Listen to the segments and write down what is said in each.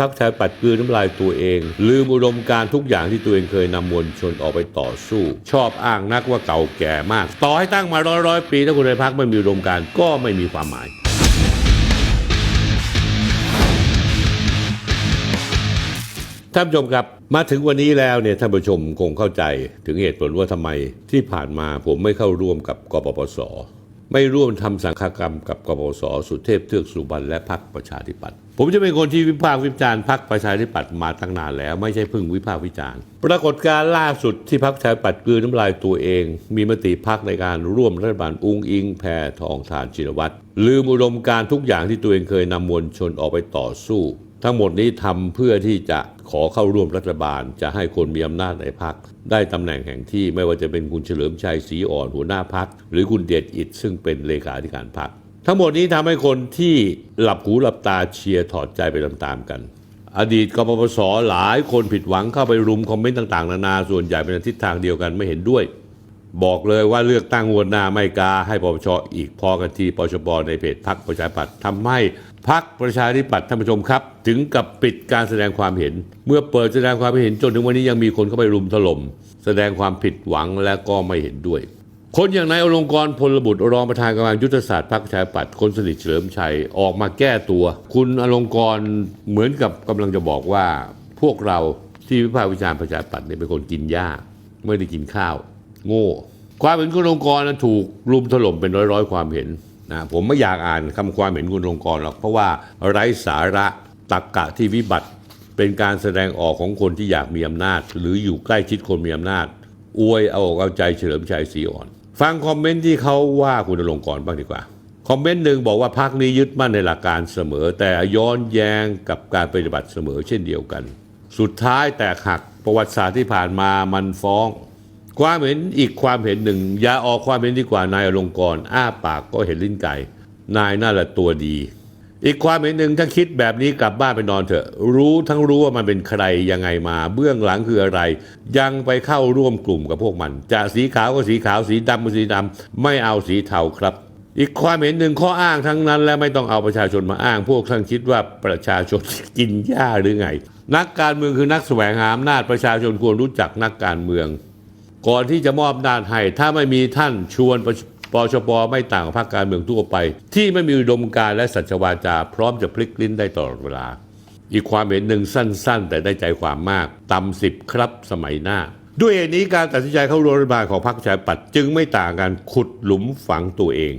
พักชายปัดกลืนน้ำลายตัวเอง ลืมอุดมการทุกอย่างที่ตัวเองเคยนำมวลชนออกไปต่อสู้ ชอบอ้างนักว่าเก่าแก่มาก ต่อให้ตั้งมาร้อยร้อยปี ถ้าคนในพักไม่มีอุดมการก็ไม่มีความหมาย ท่านผู้ชมครับมาถึงวันนี้แล้วเนี่ยท่านผู้ชมคงเข้าใจถึงเหตุผลว่าทำไมที่ผ่านมาผมไม่เข้าร่วมกับกปปส ไม่ร่วมทำสังฆกรรมกับกปปสสุเทพเทือกสุบรรณและพรรคประชาธิปัตย์ผมจะเป็นคนที่วิพากษ์วิจารณ์พรรคประชาธิปัตย์มาตั้งนานแล้วไม่ใช่เพิ่งวิพากษ์วิจารณ์ ปรากฏการล่าสุดที่พรรคประชาธิปัตย์กลืนน้ำลายตัวเอง มีมติพรรคในการร่วมรัฐบาลอุ้งอิงแพทองทานชินวัตร ลืมอุดมการทุกอย่างที่ตัวเองเคยนำมวลชนออกไปต่อสู้ ทั้งหมดนี้ทำเพื่อที่จะขอเข้าร่วมรัฐบาล จะให้คนมีอำนาจในพักได้ตำแหน่งแห่งที่ไม่ว่าจะเป็นคุณเฉลิมชัยศรีอ่อนหัวหน้าพักหรือคุณเดชอิดซึ่งเป็นเลขาธิการพักทั้งหมดนี้ทำให้คนที่หลับหูหลับตาเชียร์ถอดใจไปตามๆกัน อดีตกปปสหลายคนผิดหวังเข้าไปรุมคอมเมนต์ต่างๆ นานาส่วนใหญ่เป็นทิศทางเดียวกันไม่เห็นด้วย บอกเลยว่าเลือกตั้งวดหน้าไม่กาให้ปปชอีกพอกันทีปชปในเพจพักประชาธิปัตย์ทำให้พักประชาธิปัตย์ท่านผู้ชมครับ ถึงกับปิดการแสดงความเห็น เมื่อเปิดแสดงความเห็นจนถึงวันนี้ยังมีคนเข้าไปรุมถล่มแสดงความผิดหวังและก็ไม่เห็นด้วย คนอย่างนายอลงกรพลบุตรรองประธานกรรมการยุทธศาสตร์พรรคประชาธิปัตย์คนสนิทเฉลิมชัยออกมาแก้ตัว คุณอลงกรเหมือนกับกำลังจะบอกว่า พวกเราที่วิพากษ์วิจารณ์ประชาธิปัตย์เนี่ยเป็นคนกินหญ้าไม่ได้กินข้าว โง่ ความเห็นคุณอลงกรณ์นั้นถูกรุมถล่มเป็นร้อยๆ ความเห็นนะผมไม่อยากอ่านคำความเห็นคุณอลงกรหรอกเพราะว่าไร้สาระตักกะที่วิบัติเป็นการแสดงออกของคนที่อยากมีอำนาจ หรืออยู่ใกล้ชิดคนมีอำนาจ อวยเอาอกเอาใจเฉลิมชัยศรีอ่อน ฟังคอมเมนต์ที่เขาว่าคุณอลงกรบ้างดีกว่า คอมเมนต์หนึ่งบอกว่าพักนี้ยึดมั่นในหลักการเสมอ แต่ย้อนแย้งกับการปฏิบัติเสมอเช่นเดียวกัน สุดท้ายแตกหักประวัติศาสตร์ที่ผ่านมามันฟ้อง ความเห็นอีกความเห็นหนึ่ง อย่าออกความเห็นดีกว่านายอลงกรอ้าปากก็เห็นลิ้นไก่นายน่าละตัวดี อีกความเห็นหนึ่งถ้าคิดแบบนี้กลับบ้านไปนอนเถอะ รู้ทั้งรู้ว่ามันเป็นใครยังไงมา เบื้องหลังคืออะไร ยังไปเข้าร่วมกลุ่มกับพวกมัน จะสีขาวก็สีขาวสีดำก็สีดำไม่เอาสีเทาครับอีกความเห็นหนึ่งข้ออ้างทั้งนั้น และไม่ต้องเอาประชาชนมาอ้าง พวกท่านคิดว่าประชาชนกินหญ้าหรือไง นักการเมืองคือนักแสวงหาอำนาจประชาชนควรรู้จักนักการเมือง ก่อนที่จะมอบอำนาจให้ ถ้าไม่มีท่านชวนปชปไม่ต่างกับพรรคการเมืองทั่วไป ที่ไม่มีอุดมการและสัจวาจา พร้อมจะพลิกลิ้นได้ตลอดเวลา อีกความเห็นหนึ่งสั้น ๆ แต่ได้ใจความมากต่ำสิบครับสมัยหน้า ด้วยเหตุนี้การตัดสินใจเข้าร่วมรัฐบาลของพรรคประชาธิปัตย์จึงไม่ต่างกันขุดหลุมฝังตัวเอง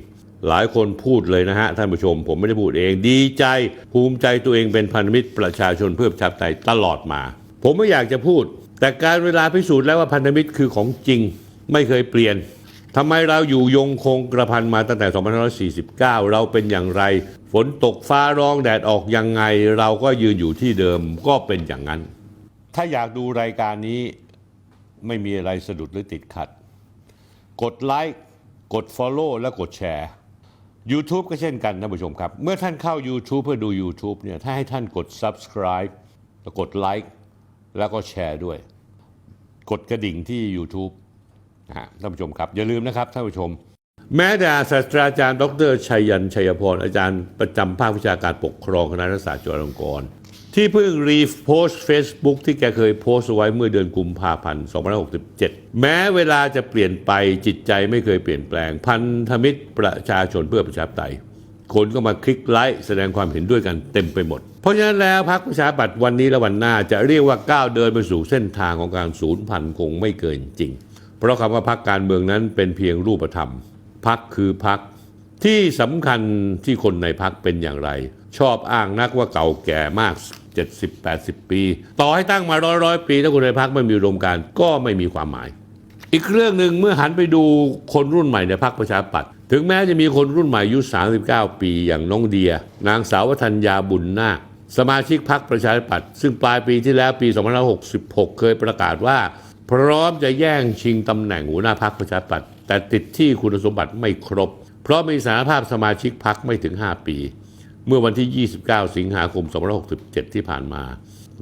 หลายคนพูดเลยนะฮะ ท่านผู้ชม ผมไม่ได้พูดเองดีใจภูมิใจตัวเองเป็นพันธมิตรประชาชนเพื่อประชาธิปไตยตลอดมา ผมไม่อยากจะพูด แต่การเวลาพิสูจน์แล้วว่าพันธมิตรคือของจริงไม่เคยเปลี่ยนทำไมเราอยู่ยงคงกระพันมาตั้งแต่ 2549 เราเป็นอย่างไร ฝนตกฟ้าร้องแดดออกยังไง เราก็ยืนอยู่ที่เดิมก็เป็นอย่างนั้น ถ้าอยากดูรายการนี้ไม่มีอะไรสะดุดหรือติดขัด กดไลค์กด Follow และกดแชร์ YouTube ก็เช่นกันท่านผู้ชมครับ เมื่อท่านเข้า YouTube เพื่อดู YouTube เนี่ยถ้าให้ท่านกด Subscribe แล้วกดไลค์แล้วก็แชร์ด้วย กดกระดิ่งที่ YouTube นะฮะท่านผู้ชมครับ อย่าลืมนะครับท่านผู้ชม แม้แต่ศาสตราจารย์ ดรชัยยันชัยพร อาจารย์ประจำภาควิชาการปกครองคณะรัฐศาสตร์จุฬาลงกรณ์ที่เพิ่งรีโพสต์ Facebook ที่แกเคยโพสต์ไว้เมื่อเดือนกุมภาพันธ์2567 แม้เวลาจะเปลี่ยนไปจิตใจไม่เคยเปลี่ยนแปลง พันธมิตรประชาชนเพื่อประชาธิปไตย คนก็มาคลิกไลค์แสดงความเห็นด้วยกันเต็มไปหมด เพราะฉะนั้นแล้วพรรคประชาธิปัตย์วันนี้และวันหน้าจะเรียกว่าก้าวเดินไปสู่เส้นทางของการสูญพันธุ์คงไม่เกินจริง เพราะคำว่าพรรคการเมืองนั้นเป็นเพียงรูปธรรมพรรคคือพรรคที่สำคัญที่คนในพรรคเป็นอย่างไร ชอบอ้างนักว่าเก่าแก่มาก 70-80 ปี ต่อให้ตั้งมาร้อยร้อยปี ถ้าคนในพรรคไม่มีอุดมการก็ไม่มีความหมาย อีกเรื่องหนึ่งเมื่อหันไปดูคนรุ่นใหม่ในพรรคประชาธิปัตย์ถึงแม้จะมีคนรุ่นใหม่อายุ 39 ปีอย่างน้องเดีย นางสาววัฒนยาบุญนาคสมาชิกพรรคประชาธิปัตย์ซึ่งปลายปีที่แล้วปี 2566 เคยประกาศว่า พร้อมจะแย่งชิงตำแหน่งหัวหน้าพรรคประชาธิปัตย์แต่ติดที่คุณสมบัติไม่ครบ เพราะมีสารภาพสมาชิกพรรคไม่ถึง 5 ปี เมื่อวันที่ 29 สิงหาคม 2567 ที่ผ่านมา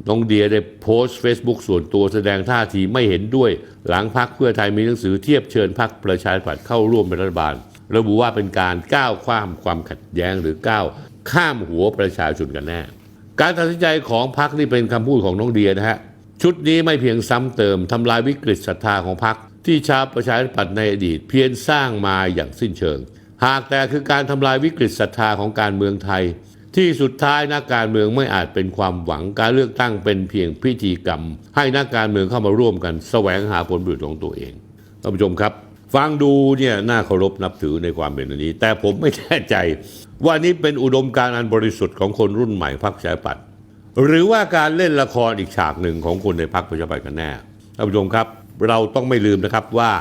น้องเดียได้โพสต์ Facebook ส่วนตัวแสดงท่าทีไม่เห็นด้วย หลังพักเพื่อไทยมีหนังสือเทียบเชิญพักประชาธิปัตย์เข้าร่วมเป็นรัฐบาล ระบุว่าเป็นการก้าวข้ามความขัดแย้งหรือก้าวข้ามหัวประชาชนกันแน่ การตัดสินใจของพรรคนี่เป็นคำพูดของน้องเดียนะฮะชุดนี้ไม่เพียงซ้ำเติมทำลายวิกฤตศรัทธาของพรรคที่ชาวประชาธิปัตย์ในอดีตเพียรสร้างมาอย่างสิ้นเชิง หากแต่คือการทำลายวิกฤตศรัทธาของการเมืองไทย ที่สุดท้ายนักการเมืองไม่อาจเป็นความหวังการเลือกตั้งเป็นเพียงพิธีกรรม ให้นักการเมืองเข้ามาร่วมกันแสวงหาผลประโยชน์ของตัวเองท่านผู้ชมครับฟังดูเนี่ยน่าเคารพนับถือในความเป็นอันนี้ แต่ผมไม่แน่ใจ ว่านี่เป็นอุดมการณ์อันบริสุทธิ์ของคนรุ่นใหม่พรรคประชาธิปัตย์หรือว่าการเล่นละครอีกฉากหนึ่งของคนในพรรคประชาธิปัตย์กันแน่ท่านผู้ชมครับ เราต้องไม่ลืมนะครับว่า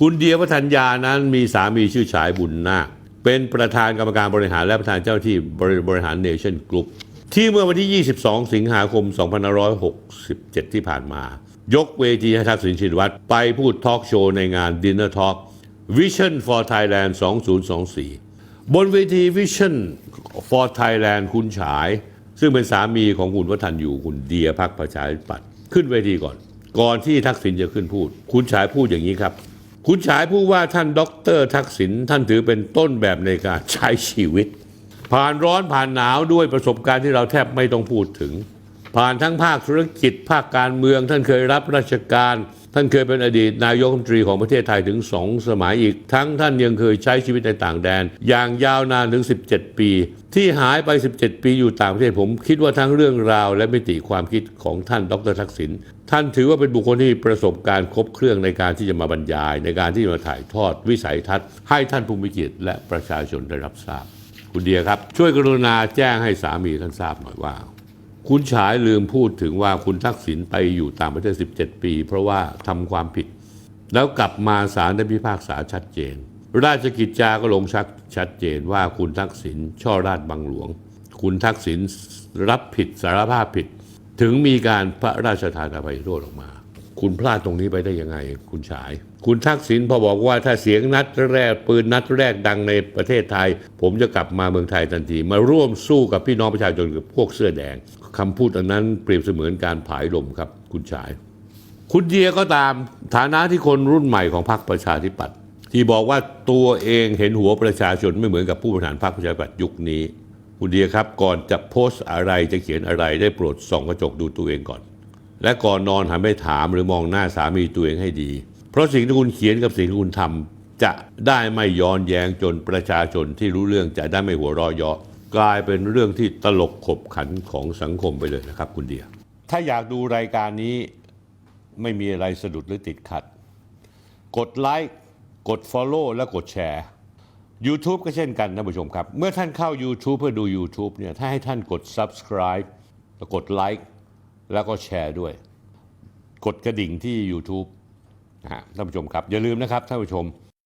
คุณเดียวัฒนยานั้นมีสามีชื่อฉายบุญนาค เป็นประธานกรรมการบริหารและประธานเจ้าที่บริบรหารเนชั่นกรุ๊ปที่เมื่อวันที่ 22 สิงหาคม 2567 ที่ผ่านมา ยกเวทีให้ทักษิณชินวัตรไปพูดทอล์กโชว์ในงาน Dinner Talk Vision for Thailand 2024 บนเวที Vision for Thailand คุณฉาย ซึ่งเป็นสามีของคุณวัฒนอยู่คุณเดียพักประชาธิปัตย์ขึ้นเวทีก่อน ก่อนที่ทักษิณจะขึ้นพูด คุณฉายพูดอย่างนี้ครับ คุณฉายผู้ว่าท่านด็อกเตอร์ทักษิณท่านถือเป็นต้นแบบในการใช้ชีวิต ผ่านร้อนผ่านหนาวด้วยประสบการณ์ที่เราแทบไม่ต้องพูดถึง ผ่านทั้งภาคธุรกิจภาคการเมืองท่านเคยรับราชการ ท่านเคยเป็นอดีตนายกรัฐมนตรีของประเทศไทยถึงสองสมัยอีก ทั้งท่านยังเคยใช้ชีวิตในต่างแดน อย่างยาวนานถึง 17 ปี ที่หายไป 17 ปีอยู่ต่างประเทศผมคิดว่าทั้งเรื่องราวและมิติความคิดของท่านดรทักษิณท่านถือว่าเป็นบุคคลที่มีประสบการณ์ครบเครื่องในการที่จะมาบรรยาย ในการที่จะมาถ่ายทอดวิสัยทัศน์ ให้ท่านผู้มีเกียรติและประชาชนได้รับทราบ คุณเดียครับ ช่วยกรุณาแจ้งให้สามีท่านทราบหน่อยว่า คุณฉายลืมพูดถึงว่าคุณทักษิณไปอยู่ต่างประเทศ 17 ปี เพราะว่าทำความผิด แล้วกลับมาศาลได้พิพากษาชัดเจน ราชกิจจาก็ลงชักชัดเจนว่าคุณทักษิณช่อราชบังหลวง คุณทักษิณรับผิดสารภาพผิด ถึงมีการพระราชทานอภัยโทษออกมา คุณพลาดตรงนี้ไปได้ยังไง คุณฉาย คุณทักษิณพอบอกว่าถ้าเสียงนัดแรกปืนนัดแรกดังในประเทศไทย ผมจะกลับมาเมืองไทยทันที มาร่วมสู้กับพี่น้องประชาชนกับพวกเสื้อแดงคำพูดอันนั้นเปรียบเสมือนการผายลมครับ คุณฉาย คุณเดียก็ตามฐานะที่คนรุ่นใหม่ของพรรคประชาธิปัตย์ที่บอกว่าตัวเองเห็นหัวประชาชนไม่เหมือนกับผู้บริหารพรรคประชาธิปัตย์ยุคนี้ คุณเดียครับก่อนจะโพสต์อะไรจะเขียนอะไรได้โปรดส่องกระจกดูตัวเองก่อน และก่อนนอนหันไปถามหรือมองหน้าสามีตัวเองให้ดี เพราะสิ่งที่คุณเขียนกับสิ่งที่คุณทำจะได้ไม่ย้อนแย้งจนประชาชนที่รู้เรื่องจะได้ไม่หัวเราะเยาะกลายเป็นเรื่องที่ตลกขบขันของสังคมไปเลยนะครับ คุณเดีย ถ้าอยากดูรายการนี้ไม่มีอะไรสะดุดหรือติดขัด กดไลค์กด Follow และกดแชร์ YouTube ก็เช่นกันท่านผู้ชมครับ เมื่อท่านเข้า YouTube เพื่อดู YouTube เนี่ยถ้าให้ท่านกด Subscribe กดไลค์แล้วก็แชร์ด้วย กดกระดิ่งที่ YouTube นะฮะท่านผู้ชมครับอย่าลืมนะครับท่านผู้ชม